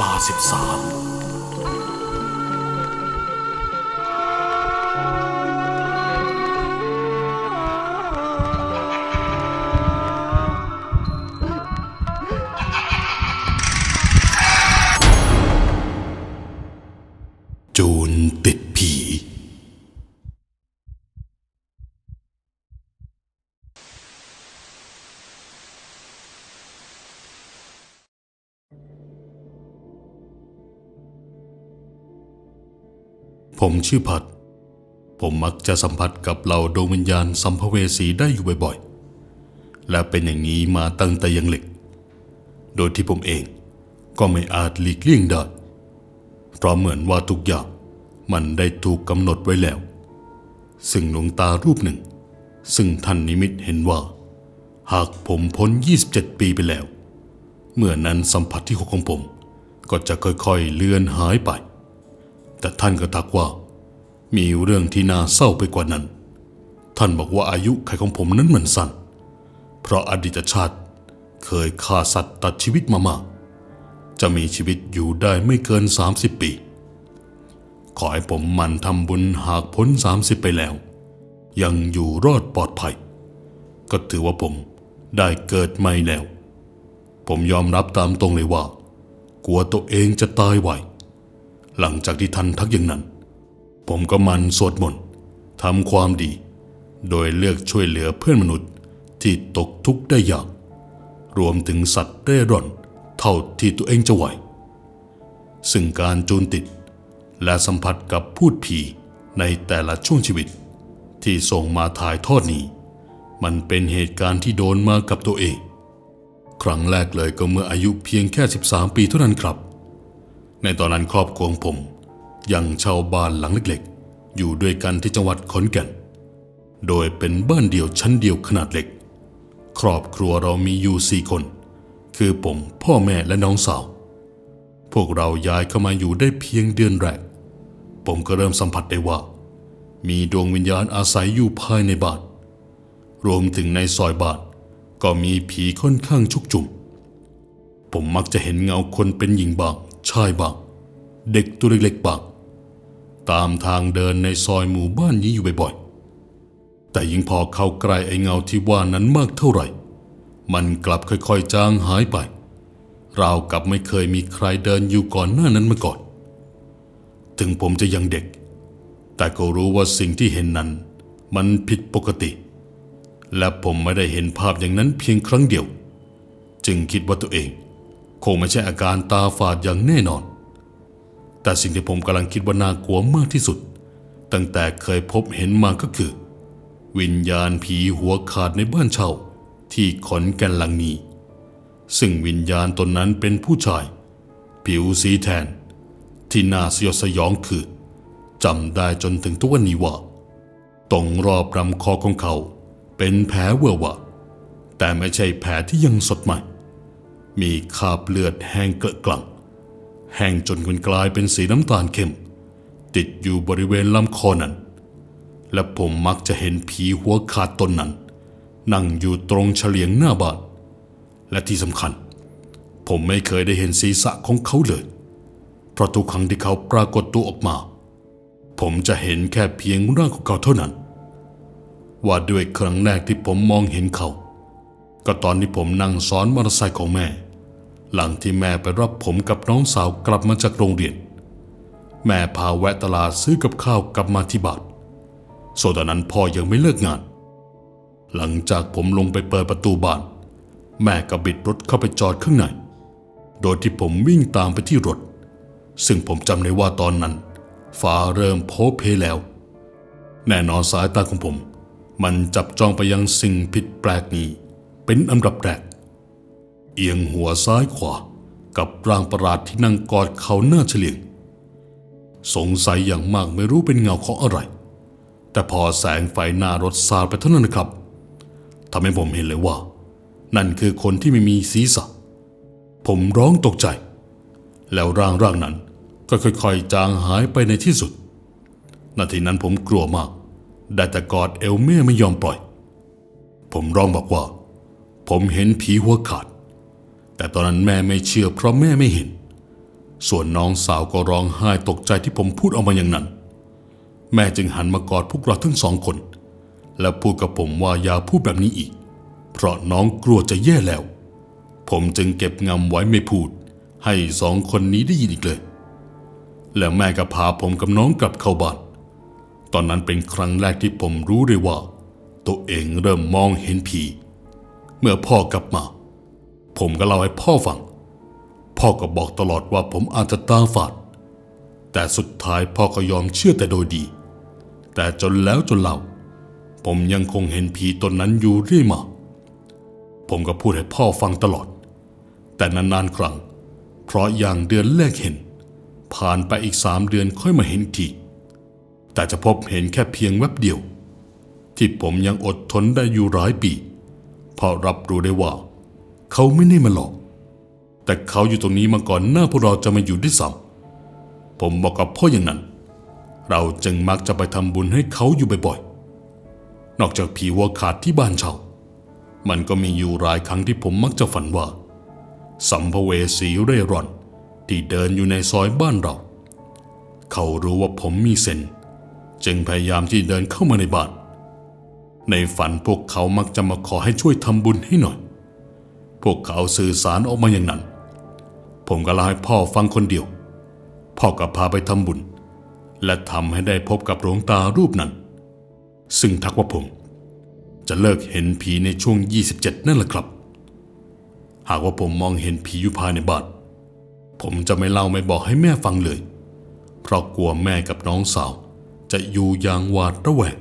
ลาสิบสาม ผมชื่อพัด ผมมักจะสัมผัสกับเหล่าดวงวิญญาณสัมภเวสีได้อยู่บ่อยๆ และเป็นอย่างนี้มาตั้งแต่ยังเล็ก โดยที่ผมเองก็ไม่อาจหลีกเลี่ยงได้ เพราะเหมือนว่าทุกอย่างมันได้ถูกกำหนดไว้แล้ว ซึ่งหลวงตารูปหนึ่ง ซึ่งท่านนิมิตเห็นว่า หากผมพ้น 27 ปีไปแล้ว เมื่อนั้นสัมผัสที่หกของผมก็จะค่อยๆเลือนหายไป แต่ท่านก็ทักว่า มีเรื่องที่น่าเศร้าไปกว่านั้น ท่านบอกว่าอายุไขของผมนั้นเหมือนสั้น เพราะอดีตชาติเคยฆ่าสัตว์ตัดชีวิตมามาก จะมีชีวิตอยู่ได้ไม่เกิน 30 ปี ขอให้ผมมันทำบุญหากพ้น 30 ไปแล้ว ยังอยู่รอดปลอดภัย ก็ถือว่าผมได้เกิดใหม่แล้ว ผมยอมรับตามตรงเลยว่า กลัวตัวเองจะตายไว หลังจากที่ท่านทักอย่างนั้น ผมก็มันสวดมนต์ทำความดี โดยเลือกช่วยเหลือเพื่อนมนุษย์ที่ตกทุกข์ได้ยาก รวมถึงสัตว์เร่ร่อนเท่าที่ตัวเองจะไหว ซึ่งการจูนติด และสัมผัสกับพูดผีในแต่ละช่วงชีวิต ที่ส่งมาถ่ายทอดนี้ มันเป็นเหตุการณ์ที่โดนมากับตัวเอง ครั้งแรกเลยก็เมื่ออายุเพียงแค่ 13 ปีเท่านั้นครับ ในตอนนั้นครอบครัวของผม ยังเช่าบ้านหลังเล็กๆ อยู่ด้วยกันที่จังหวัดขอนแก่น โดยเป็นบ้านเดี่ยวชั้นเดียวขนาดเล็ก ครอบครัวเรามีอยู่สี่คน คือผมพ่อแม่และน้องสาว พวกเราย้ายเข้ามาอยู่ได้เพียงเดือนแรก ผมก็เริ่มสัมผัสได้ว่า มีดวงวิญญาณอาศัยอยู่ภายในบ้านรวมถึงในซอยบ้านก็มีผีค่อนข้างชุกจุมผมมักจะเห็นเงาคนเป็นหญิงบาง ชายบางเด็กตัวเล็กๆบางตามทางเดินในซอยหมู่บ้านนี้อยู่บ่อยๆ แต่ยิ่งพอเข้าใกล้ไอ้เงาที่ว่านั้นมากเท่าไหร่ มันกลับค่อยๆจางหายไป ราวกับไม่เคยมีใครเดินอยู่ก่อนหน้านั้นมาก่อน ถึงผมจะยังเด็ก แต่ก็รู้ว่าสิ่งที่เห็นนั้น มันผิดปกติ และผมไม่ได้เห็นภาพอย่างนั้นเพียงครั้งเดียว จึงคิดว่าตัวเอง คงไม่ใช่อาการตาฝาดอย่างแน่นอน แต่สิ่งที่ผมกำลังคิดว่าน่ากลัวมากที่สุด ตั้งแต่เคยพบเห็นมาก็คือ วิญญาณผีหัวขาดในบ้านเช่า ที่ขอนแก่นหลังนี้ ซึ่งวิญญาณตนนั้นเป็นผู้ชาย ผิวสีแทน ที่น่าสยดสยองคือจำได้จนถึงทุกวันนี้ว่าตรงรอบลำคอของเขา เป็นแผลเวอะหวะ แต่ไม่ใช่แผลที่ยังสดใหม่ มีคราบเลือดแห้งเกละกลัง แห้งจนมันกลายเป็นสีน้ำตาลเข้ม ติดอยู่บริเวณลำคอนั้น และผมมักจะเห็นผีหัวขาดตนนั้น นั่งอยู่ตรงเฉลียงหน้าบ้าน และที่สำคัญ ผมไม่เคยได้เห็นศีรษะของเขาเลย เพราะทุกครั้งที่เขาปรากฏตัวออกมา ผมจะเห็นแค่เพียงร่างของเขาเท่านั้น ว่าด้วยครั้งแรกที่ผมมองเห็นเขาก็ตอนที่ผมนั่งซ้อนมอเตอร์ไซค์ของแม่ หลังที่แม่ไปรับผมกับน้องสาวกลับมาจากโรงเรียน แม่พาแวะตลาดซื้อกับข้าวกลับมาที่บ้านส่วนตอนนั้นพ่อยังไม่เลิกงาน หลังจากผมลงไปเปิดประตูบ้าน แม่ก็บิดรถเข้าไปจอดข้างใน โดยที่ผมวิ่งตามไปที่รถ ซึ่งผมจำได้ว่าตอนนั้น ฟ้าเริ่มโพเพแล้ว แน่นอนสายตาของผม มันจับจ้องไปยังสิ่งผิดแปลกนี้ เป็นอันดับแรก เอียงหัวซ้ายขวา กับร่างประหลาดที่นั่งกอดเขาหน้าเฉลียง สงสัยอย่างมากไม่รู้เป็นเงาของอะไร แต่พอแสงไฟหน้ารถสาดไปเท่านั้นนะครับทำให้ผมเห็นเลยว่า นั่นคือคนที่ไม่มีศีรษะ ผมร้องตกใจ แล้วร่างร่างนั้นก็ค่อยๆ จางหายไปในที่สุด นาทีนั้นผมกลัวมาก ได้แต่กอดเอลเม่ไม่ยอมปล่อย ผมร้องบอกว่า ผมเห็นผีหัวขาด แต่ตอนนั้นแม่ไม่เชื่อเพราะแม่ไม่เห็น ส่วนน้องสาวก็ร้องไห้ตกใจที่ผมพูดออกมาอย่างนั้น แม่จึงหันมากอดพวกเราทั้งสองคน และพูดกับผมว่าอย่าพูดแบบนี้อีก เพราะน้องกลัวจะแย่แล้ว ผมจึงเก็บงำไว้ไม่พูด ให้สองคนนี้ได้ยินอีกเลย แล้วแม่ก็พาผมกับน้องกลับเข้าบ้าน ตอนนั้นเป็นครั้งแรกที่ผมรู้เลยว่า ตัวเองเริ่มมองเห็นผี เมื่อพ่อกลับมา ผมก็เล่าให้พ่อฟัง พ่อก็บอกตลอดว่าผมอาจจะตาฝาด แต่สุดท้ายพ่อก็ยอมเชื่อแต่โดยดี แต่จนแล้วจนเล่า ผมยังคงเห็นผีตนนั้นอยู่เรื่อยมา ผมก็พูดให้พ่อฟังตลอด แต่นานๆครั้ง เพราะอย่างเดือนแรกเห็น ผ่านไปอีกสามเดือนค่อยมาเห็นทีแต่จะพบเห็นแค่เพียงแวบเดียว ที่ผมยังอดทนได้อยู่หลายปีเพราะรับรู้ได้ว่า เขาไม่ได้มาหลอก แต่เขาอยู่ตรงนี้มาก่อนหน้าพวกเราจะมาอยู่ด้วยซ้ำผมบอกกับพ่ออย่างนั้น เราจึงมักจะไปทำบุญให้เขาอยู่บ่อยๆ นอกจากผีวัวขาดที่บ้านเช่า มันก็มีอยู่หลายครั้งที่ผมมักจะฝันว่า สัมภเวสีเร่ร่อนที่เดินอยู่ในซอยบ้านเรา เขารู้ว่าผมมีเซนจึงพยายามที่เดินเข้ามาในบ้าน ในฝันพวกเขามักจะมาขอให้ช่วยทำบุญให้หน่อย พวกเขาสื่อสารออกมาอย่างนั้น ผมก็เล่าให้พ่อฟังคนเดียว พ่อก็พาไปทำบุญ และทำให้ได้พบกับหลวงตารูปนั้น ซึ่งทักว่าผมจะเลิกเห็นผีในช่วง 27 นั่นแหละครับ หากว่าผมมองเห็นผีอยู่ภายในบ้านผมจะไม่เล่าไม่บอกให้แม่ฟังเลย เพราะกลัวแม่กับน้องสาว จะอยู่อย่างหวาดระแวง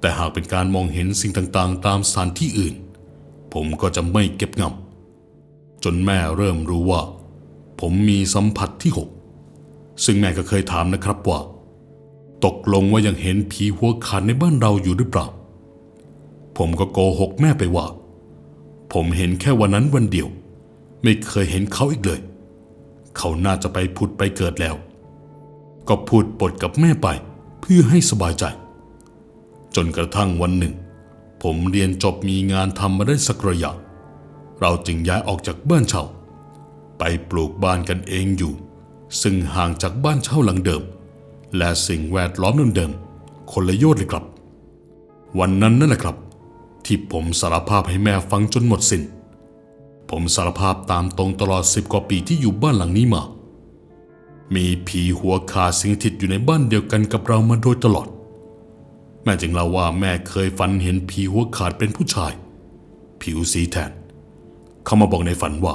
แต่หากเป็นการมองเห็นสิ่งต่างๆ ตามสถานที่อื่น ผมก็จะไม่เก็บงำจนแม่เริ่มรู้ว่า ผมมีสัมผัสที่หกซึ่งแม่ก็เคยถามนะครับว่า ตกลงว่ายังเห็นผีหัวขาดในบ้านเราอยู่หรือเปล่า ผมก็โกหกแม่ไปว่า ผมเห็นแค่วันนั้นวันเดียว ไม่เคยเห็นเขาอีกเลย เขาน่าจะไปพุดไปเกิดแล้ว ก็พูดปดกับแม่ไปเพื่อให้สบายใจ จนกระทั่งวันหนึ่ง ผมเรียนจบมีงานทำมาได้สักระยะ เราจึงย้ายออกจากบ้านเช่า ไปปลูกบ้านกันเองอยู่ ซึ่งห่างจากบ้านเช่าหลังเดิม และสิ่งแวดล้อมเดิมๆคนละโยชน์เลยครับ วันนั้นนั่นแหละครับ ที่ผมสารภาพให้แม่ฟังจนหมดสิน้น ผมสารภาพตามตรงตลอดสิบกว่าปีที่อยู่บ้านหลังนี้มา มีผีหัวขาดสิงสถิตอยู่ในบ้านเดียวกันกับเรามาโดยตลอด แม่จึงเล่าว่าแม่เคยฝันเห็นผีหัวขาดเป็นผู้ชาย ผิวสีแทน เขามาบอกในฝันว่า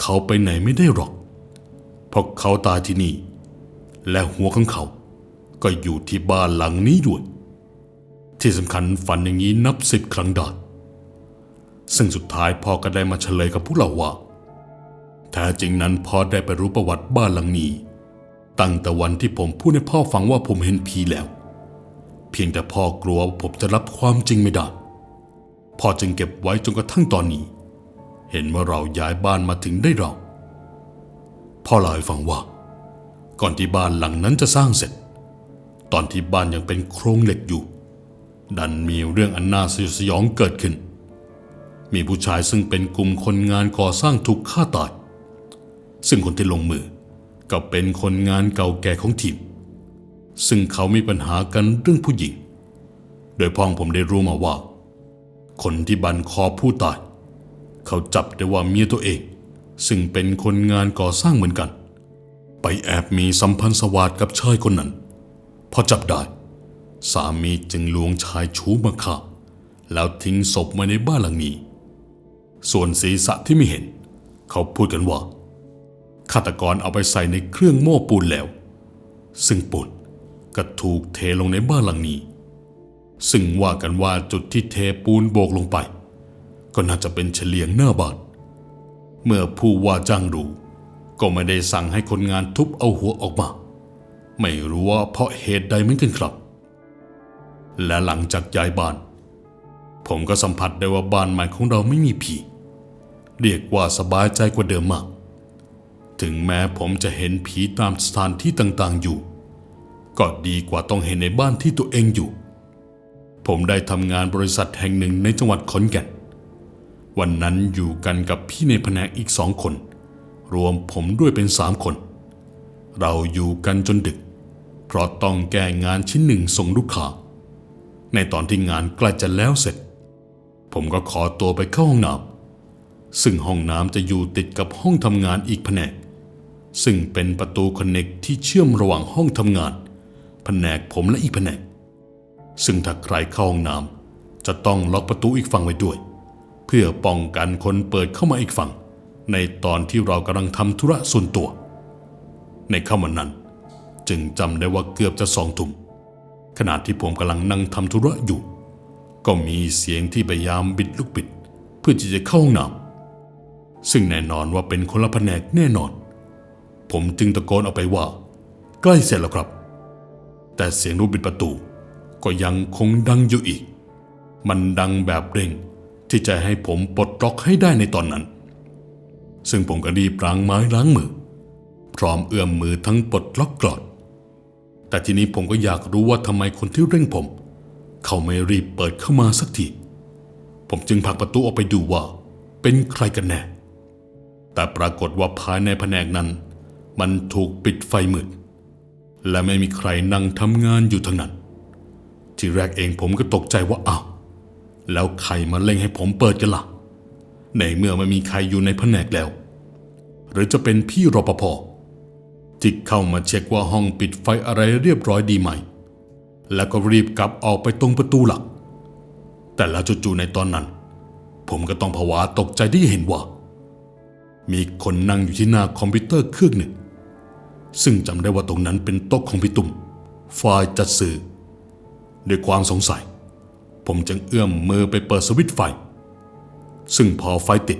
เขาไปไหนไม่ได้หรอก เพราะเขาตายที่นี่ และหัวของเขา ก็อยู่ที่บ้านหลังนี้ด้วยที่สำคัญฝันอย่างนี้นับสิบครั้งได้ซึ่งสุดท้ายพ่อก็ได้มาเฉลยกับพวกเราว่าแท้จริงนั้นพ่อได้ไปรู้ประวัติบ้านหลังนี้ ตั้งแต่วันที่ผมพูดให้พ่อฟังว่าผมเห็นผีแล้ว เพียงแต่พ่อกลัวว่าผมจะรับความจริงไม่ได้พ่อจึงเก็บไว้จนกระทั่งตอนนี้ เห็นว่าเราย้ายบ้านมาถึงได้เราพ่อเล่าให้ฟังว่า ก่อนที่บ้านหลังนั้นจะสร้างเสร็จ ตอนที่บ้านยังเป็นโครงเหล็กอยู่ ดันมีเรื่องอันน่าสยดสยองเกิดขึ้น มีผู้ชายซึ่งเป็นกลุ่มคนงานก่อสร้างถูกฆ่าตายซึ่งคนที่ลงมือก็เป็นคนงานเก่าแก่ของทีม ซึ่งเขามีปัญหากันเรื่องผู้หญิง โดยพ่องผมได้รู้มาว่า คนที่บันคอผู้ตาย เขาจับได้ว่าเมียตัวเอง ซึ่งเป็นคนงานก่อสร้างเหมือนกัน ไปแอบมีสัมพันธ์สวาสดกับชายคนนั้น พอจับได้ สามีจึงลวงชายชู้มาฆ่าแล้วทิ้งศพไว้ในบ้านหลังนี้ ส่วนศีรษะที่ไม่เห็น เขาพูดกันว่าฆาตกรเอาไปใส่ในเครื่องโม่ปูนแล้ว ซึ่งปูน ก็ถูกเทลงในบ้านหลังนี้ ซึ่งว่ากันว่าจุดที่เทปูนโบกลงไป ก็น่าจะเป็นเฉลียงหน้าบ้านเมื่อผู้ว่าจ้างรู้ก็ไม่ได้สั่งให้คนงานทุบเอาหัวออกมา ไม่รู้ว่าเพราะเหตุใดเหมือนกันครับ และหลังจากย้ายบ้าน ผมก็สัมผัสได้ว่าบ้านใหม่ของเราไม่มีผี เรียกว่าสบายใจกว่าเดิมมาก ถึงแม้ผมจะเห็นผีตามสถานที่ต่างๆอยู่ ก็ดีกว่าต้องเห็นในบ้านที่ตัวเองอยู่ ผมได้ทำงานบริษัทแห่งหนึ่งในจังหวัดขอนแก่น วันนั้นอยู่กันกับพี่ในแผนกอีกสองคน รวมผมด้วยเป็นสามคน เราอยู่กันจนดึก เพราะต้องแก้งานชิ้นหนึ่งส่งลูกค้า ในตอนที่งานใกล้จะแล้วเสร็จ ผมก็ขอตัวไปเข้าห้องน้ำซึ่งห้องน้ำจะอยู่ติดกับห้องทำงานอีกแผนกซึ่งเป็นประตูคอนเน็กที่เชื่อมระหว่างห้องทำงาน ผนกผมและอีกแผนก ซึ่งถ้าใครเข้าห้องน้ำจะต้องล็อกประตูอีกฝั่งไว้ด้วย เพื่อป้องกันคนเปิดเข้ามาอีกฝั่ง ในตอนที่เรากำลังทำธุระส่วนตัว ในค่ำวันนั้น จึงจำได้ว่าเกือบจะสองทุ่มขณะที่ผมกำลังนั่งทำธุระอยู่ ก็มีเสียงที่พยายามบิดลูกบิด เพื่อที่จะเข้าห้องน้ำซึ่งแน่นอนว่าเป็นคนละแผนกแน่นอน ผมจึงตะโกนออกไปว่า ใกล้เสร็จแล้วครับ แต่เสียงลูกบิดประตูก็ยังคงดังอยู่อีก มันดังแบบเร่งที่จะให้ผมปลดล็อกให้ได้ในตอนนั้น ซึ่งผมก็รีบล้างไม้ล้างมือ พร้อมเอื้อมมือทั้งปลดล็อกกรอด แต่ทีนี้ผมก็อยากรู้ว่าทำไมคนที่เร่งผม เขาไม่รีบเปิดเข้ามาสักที ผมจึงผลักประตูออกไปดูว่า เป็นใครกันแน่ แต่ปรากฏว่าภายในแผนกนั้น มันถูกปิดไฟมืด และไม่มีใครนั่งทำงานอยู่ทั้งนั้น ที่แรกเองผมก็ตกใจว่าอ้าวแล้วใครมาเล่งให้ผมเปิดกันละ่ะ ในเมื่อไม่มีใครอยู่ในแผนกแล้ว หรือจะเป็นพี่รปภที่เข้ามาเช็คว่าห้องปิดไฟอะไรเรียบร้อยดีไหม แล้วก็รีบกลับออกไปตรงประตูหลัก แต่แล้วจู่ๆในตอนนั้น ผมก็ต้องผวาตกใจที่เห็นว่า มีคนนั่งอยู่ที่หน้าคอมพิวเตอร์เครื่องหนึ่ง ซึ่งจำได้ว่าตรงนั้นเป็นโต๊ะของพี่ตุ้มฝ่ายจัดสื่อ ด้วยความสงสัย ผมจึงเอื้อมมือไปเปิดสวิตช์ไฟ ซึ่งพอไฟติด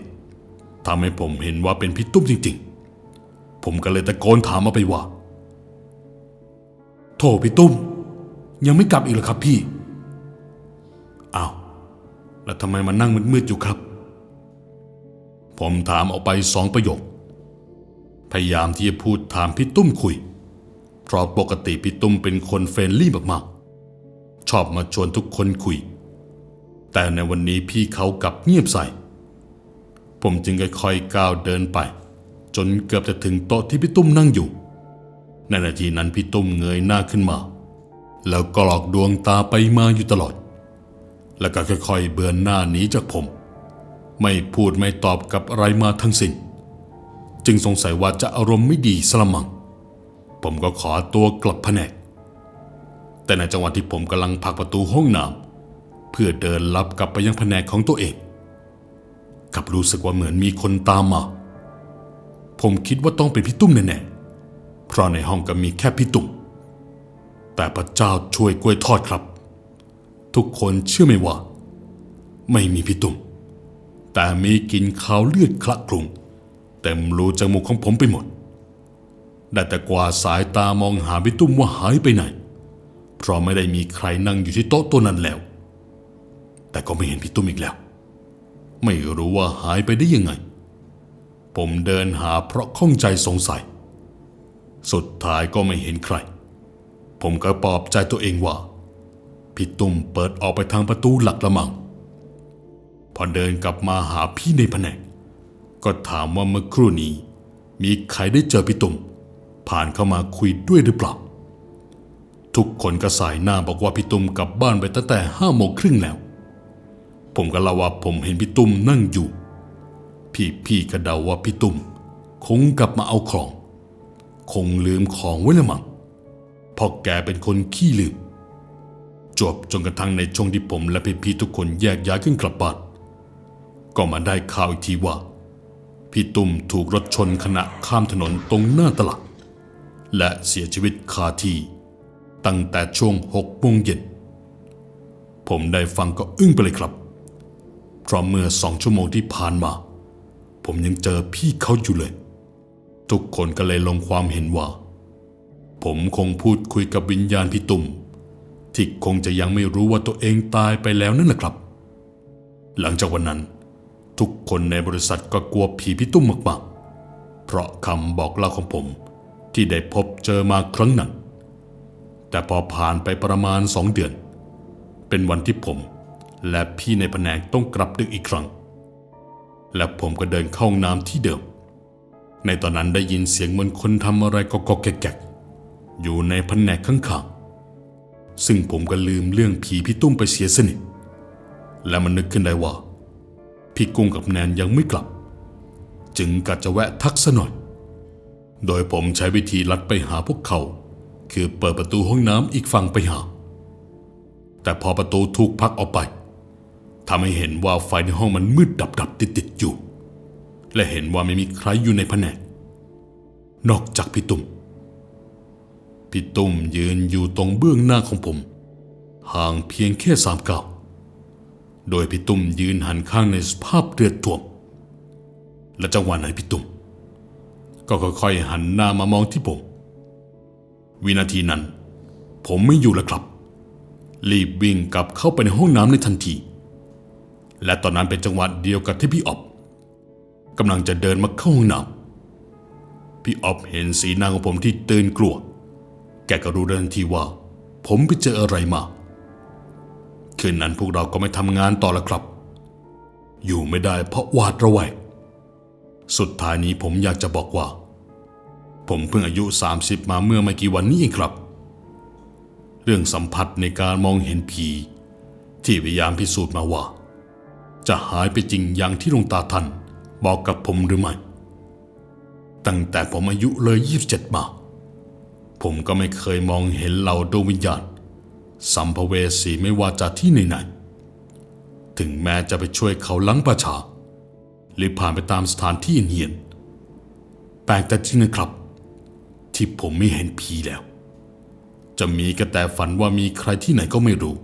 ทำให้ผมเห็นว่าเป็นพี่ตุ้มจริง ๆ ผมก็เลยตะโกนถามมาไปว่าโทษพี่ตุ้ม ยังไม่กลับอีกเหรอครับพี่อ้าวแล้วทำไมมานั่งมืดๆอยู่ครับ ผมถามออกไปสองประโยค พยายามที่จะพูดถามพี่ตุ้มคุย เพราะปกติพี่ตุ้มเป็นคนเฟรนลี่มากๆ ชอบมาชวนทุกคนคุย แต่ในวันนี้พี่เขากลับเงียบใส่ ผมจึงค่อยๆก้าวเดินไป จนเกือบจะถึงโต๊ะที่พี่ตุ้มนั่งอยู่ ในนาทีนั้นพี่ตุ้มเงยหน้าขึ้นมา แล้วก็หลอกดวงตาไปมาอยู่ตลอด แล้วก็ค่อยๆเบือนหน้าหนีจากผม ไม่พูดไม่ตอบกับอะไรมาทั้งสิ้น จึงสงสัยว่าจะอารมณ์ไม่ดีสละมัง ผมก็ขอตัวกลับแผนก แต่ในจังหวะที่ผมกำลังผลักประตูห้องน้ำเพื่อเดินลับกลับไปยังแผนกของตัวเองกับรู้สึกว่าเหมือนมีคนตามมา ผมคิดว่าต้องเป็นพี่ตุ้มแน่ๆ เพราะในห้องก็มีแค่พี่ตุ้ม แต่พระเจ้าช่วยกล้วยทอดครับ ทุกคนเชื่อไหมว่า ไม่มีพี่ตุ้ม แต่มีกลินขาวเลือดคละคลุ้ง เต็มรูจมูกของผมไปหมด ได้แต่กวาดสายตามองหาพี่ตุ้มว่าหายไปไหน เพราะไม่ได้มีใครนั่งอยู่ที่โต๊ะตัวนั้นแล้ว แต่ก็ไม่เห็นพี่ตุ้มอีกแล้ว ไม่รู้ว่าหายไปได้ยังไง ผมเดินหาเพราะข้องใจสงสัย สุดท้ายก็ไม่เห็นใคร ผมก็ปลอบใจตัวเองว่าพี่ตุ้มเปิดออกไปทางประตูหลักละมัง พอเดินกลับมาหาพี่ในแผนก ก็ถามว่าเมื่อครู่นี้ มีใครได้เจอพี่ตุ้มผ่านเข้ามาคุยด้วยหรือเปล่า ทุกคนก็สายหน้าบอกว่าพี่ตุ้มกลับบ้านไปตั้งแต่ห้าโมงครึ่งแล้ว ผมก็เล่าว่าผมเห็นพี่ตุ้มนั่งอยู่ พี่พี่ก็เดาว่าพี่ตุ้มคงกลับมาเอาของ คงลืมของไว้ละมั้งเพราะแกเป็นคนขี้ลืม จบจนกระทั่งในช่วงที่ผมและพี่ๆทุกคนแยกย้ายขึ้นกลับบ้านก็มาได้ข่าวอีกทีว่า พี่ตุ้มถูกรถชนขณะข้ามถนนตรงหน้าตลาดและเสียชีวิตคาที่ ตั้งแต่ช่วงหกโมงเย็น ผมได้ฟังก็อึ้งไปเลยครับ เพราะเมื่อสองชั่วโมงที่ผ่านมา ผมยังเจอพี่เขาอยู่เลย ทุกคนก็เลยลงความเห็นว่า ผมคงพูดคุยกับวิญญาณพี่ตุ่มที่คงจะยังไม่รู้ว่าตัวเองตายไปแล้วนั่นแหละครับ หลังจากวันนั้น ทุกคนในบริษัทก็กลัวผีพี่ตุ้มมากๆ เพราะคำบอกเล่าของผมที่ได้พบเจอมาครั้งนั้น แต่พอผ่านไปประมาณสองเดือน เป็นวันที่ผม และพี่ในแผนกต้องกลับดึกอีกครั้ง และผมก็เดินเข้าห้องน้ำที่เดิม ในตอนนั้นได้ยินเสียงเหมือนคนทำอะไรก็กๆแกกอยู่ในแผนกข้างๆซึ่งผมก็ลืมเรื่องผีพี่ตุ้มไปเสียสนิทและมันนึกขึ้นได้ว่า พี่กุ้งกับแนนยังไม่กลับ จึงกัดจะแวะทักซะหน่อย โดยผมใช้วิธีลัดไปหาพวกเขา คือเปิดประตูห้องน้ำอีกฝั่งไปหา แต่พอประตูถูกพักออกไปทำให้เห็นว่าไฟในห้องมันมืดดับดับติดติดอยู่ และเห็นว่าไม่มีใครอยู่ในแผนกนอกจากพี่ตุ้มพี่ตุ้มยืนอยู่ตรงเบื้องหน้าของผม ห่างเพียงแค่สามก้าว โดยพี่ตุ้มยืนหันข้างในสภาพเลือดท่วม และจังหวะไหนพี่ตุ้ม ก็ค่อยๆหันหน้ามามองที่ผม วินาทีนั้น ผมไม่อยู่แล้วครับ รีบวิ่งกลับเข้าไปในห้องน้ำในทันที และตอนนั้นเป็นจังหวะเดียวกับที่พี่ออบกำลังจะเดินมาเข้าห้องน้ำพี่ออบเห็นสีหน้าของผมที่ตื่นกลัว แกก็รู้ทันทีว่า ผมไปเจออะไรมา คืนนั้นพวกเราก็ไม่ทำงานต่อแล้วครับ อยู่ไม่ได้เพราะหวาดระแวงสุดท้ายนี้ผมอยากจะบอกว่า ผมเพิ่งอายุ 30 มาเมื่อไม่กี่วันนี้เองครับ เรื่องสัมผัสในการมองเห็นผี ที่พยายามพิสูจน์มาว่า จะหายไปจริงอย่างที่หลวงตาท่านบอกกับผมหรือไม่ ตั้งแต่ผมอายุเลย 27 มา ผมก็ไม่เคยมองเห็นเหล่าดวงวิญญาณ สัมภเวสีไม่ว่าจากที่ไหนๆถึงแม้จะไปช่วยเขาล้างประชา หรือผ่านไปตามสถานที่เหียนแปลกแต่จริงนะครับ ที่ผมไม่เห็นผีแล้ว จะมีก็แต่ฝันว่ามีใครที่ไหนก็ไม่รู้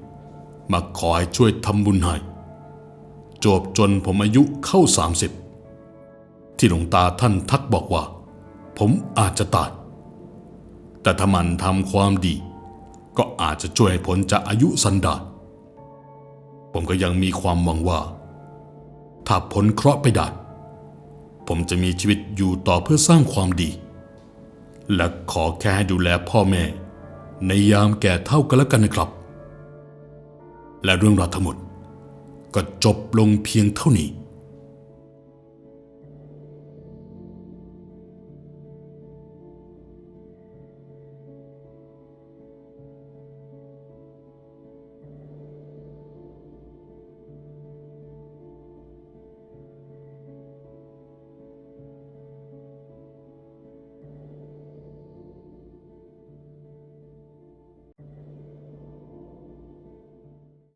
มาขอให้ช่วยทำบุญให้จบจนผมอายุเข้า30ที่หลวงตาท่านทักบอกว่า ผมอาจจะตายแต่ถ้ามันทำความดี ก็อาจจะช่วยให้พ้นจากอายุสันดานผมก็ยังมีความหวังว่า ถ้าพ้นเคราะห์ไปได้ ผมจะมีชีวิตอยู่ต่อเพื่อสร้างความดี และขอแค่ให้ดูแลพ่อแม่ ในยามแก่เท่ากันแล้วกันนะครับ และเรื่องราวทั้งหมดก็จบลงเพียงเท่านี้